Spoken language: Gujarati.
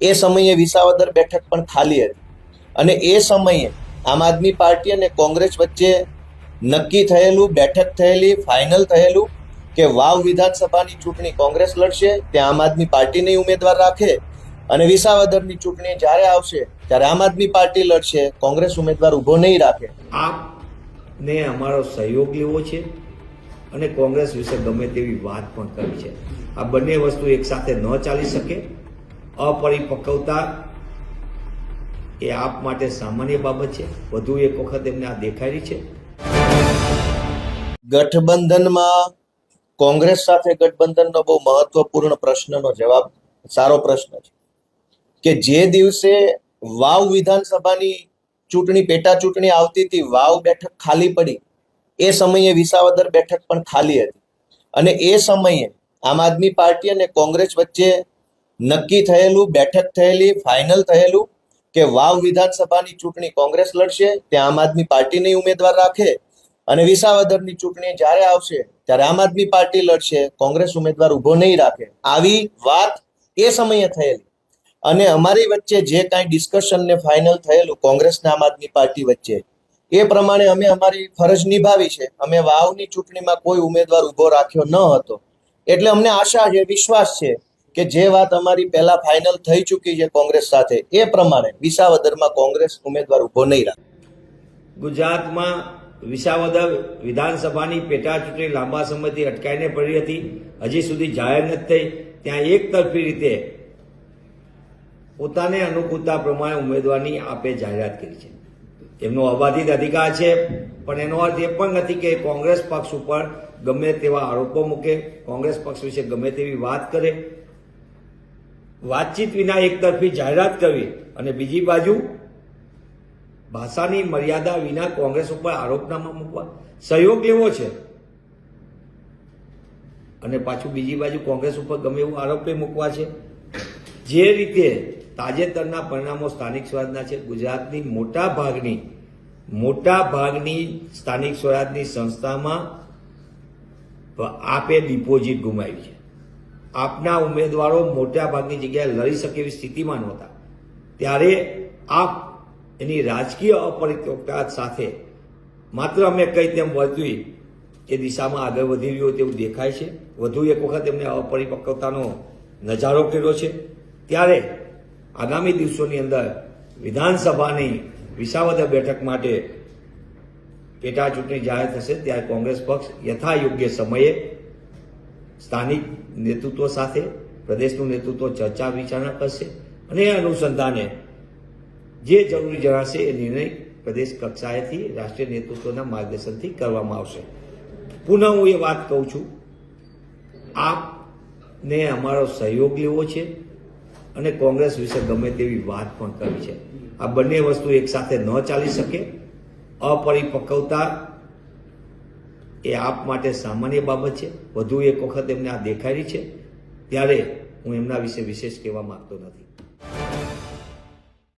એ સમયે વિસાવદર બેઠક પણ ખાલી હતી. અને એ સમયે આમ આદમી પાર્ટી અને કોંગ્રેસ વચ્ચે નક્કી થયેલું, બેઠક થયેલી ફાઇનલ થયેલું કે વાવ વિધાનસભાની ચૂંટણી કોંગ્રેસ લડશે, ત્યાં આમ આદમી પાર્ટીને ઉમેદવાર રાખે અને વિસાવદરની ચૂંટણી જ્યારે આવશે, ત્યારે આમ આદમી પાર્ટી લડશે, કોંગ્રેસ ઉમેદવાર ઊભો નહીં રાખે. આપને અમારો સહયોગ લેવો છે અને કોંગ્રેસ વિશે ગમે તેવી વાત પણ કરવી છે. આ બંને વસ્તુ એકસાથે ન ચાલી શકે. અપરિપક્વતા એ આપ માટે સામાન્ય બાબત છે. વધુ એક વખત એમને આ દેખાડી છે. ગઠબંધનમાં કોંગ્રેસ સાથે ગઠબંધનનો બહુ મહત્વપૂર્ણ પ્રશ્નનો જવાબ, સારો પ્રશ્ન છે કે જે દિવસે વાવ વિધાનસભાની ચૂંટણી પેટા ચૂંટણી આવતી હતી, વાવ બેઠક ખાલી પડી. એ સમયે વિસાવદર બેઠક પણ ખાલી હતી. અને એ સમયે આમ આદમી પાર્ટી અને કોંગ્રેસ વચ્ચે નક્કી થયેલું, બેઠક થયેલી ફાઇનલ થયેલું કે વાવ વિધાનસભાની ચૂંટણી કોંગ્રેસ લડશે, ત્યાં આમ આદમી પાર્ટીની ઉમેદવાર રાખે અને વિસાવદરની ચૂંટણી જ્યારે આવશે, ત્યારે આમ આદમી પાર્ટી લડશે, કોંગ્રેસ ઉમેદવાર ઊભો નહીં રાખે. આવી વાત એ સમયે થયેલી. અને અમારી વચ્ચે જે કાંઈ ડિસ્કશન ને ફાઇનલ થયેલું કોંગ્રેસ ને આમ આદમી પાર્ટી વચ્ચે, એ પ્રમાણે અમે અમારી ફરજ નિભાવી છે. અમે વાવની ચૂંટણીમાં કોઈ ઉમેદવાર ઊભો રાખ્યો ન હતો. એટલે અમને આશા છે, વિશ્વાસ છે કે જે વાત અમારી પહેલા ફાઇનલ થઈ ચૂકી છે કોંગ્રેસ સાથે, એ પ્રમાણે વિસાવદરમાં કોંગ્રેસ ઉમેદવાર ઊભો નહીં રાખે. ગુજરાતમાં વિસાવદર વિધાનસભાની પેટા ચૂંટણી લાંબા સમયથી અટકાઈને પડી હતી. હજી સુધી જાહેર નથી થઈ. ત્યાં એક તરફી રીતે પોતાને અનુકૂળતા પ્રમાણે ઉમેદવારની આપે જાહેરાત કરી છે. એમનો અબાધિત અધિકાર છે, પણ એનો અર્થ એ પણ નથી કે કોંગ્રેસ પક્ષ ઉપર ગમે તેવા આરોપો મૂકે. કોંગ્રેસ પક્ષ વિશે ગમે તેવી વાત કરે. વાતચીત વિના એક તરફી જાહેરાત કરવી અને બીજી બાજુ ભાષાની મર્યાદા વિના કોંગ્રેસ ઉપર આરોપનામા મૂકવા. સહયોગ લેવો છે. અને પાછું બીજી બાજુ કોંગ્રેસ ઉપર ગમે એવું આરોપે મૂકવા છે. જે રીતે તાજેતરના પરિણામો સ્થાનિક સ્વરાજના છે. ગુજરાતની મોટા ભાગની મોટા ભાગની સ્થાનિક સ્વરાજની સંસ્થામાં આપે ડિપોઝિટ ગુમાવી છે. આપના ઉમેદવારો મોટા ભાગની જગ્યાએ લડી શકે એવી સ્થિતિમાં નહોતા. ત્યારે આપ એની રાજકીય અપરિપક્વતા સાથે માત્ર અમે કઈ તેમ વર્તવી એ દિશામાં આગળ વધી રહ્યો તેવું દેખાય છે. વધુ એક વખત એમને અપરિપક્વતાનો નજારો કર્યો છે. ત્યારે આગામી દિવસોની અંદર વિધાનસભાની વિસાવદર બેઠક માટે પેટા ચૂંટણી જાહેર થશે. ત્યારે કોંગ્રેસ પક્ષ યથા યોગ્ય સમયે સ્થાનિક નેતૃત્વ સાથે, પ્રદેશનું નેતૃત્વ ચર્ચા વિચારણા કરશે અને એ અનુસંધાને જે જરૂરી જણાશે એ નિર્ણય પ્રદેશ કક્ષાએથી રાષ્ટ્રીય નેતૃત્વના માર્ગદર્શનથી કરવામાં આવશે. પુનઃ હું એ વાત કહું છું, આપને અમારો સહયોગ લેવો છે અને કોંગ્રેસ વિશે ગમે તેવી વાત પણ કરવી છે. આ બંને વસ્તુ એકસાથે ન ચાલી શકે. અપરિપક્વતા એ આપ માટે સામાન્ય બાબત છે. વધુ એક વખત એમને આ દેખાડી છે. ત્યારે હું એમના વિશે વિશેષ કહેવા માંગતો નથી.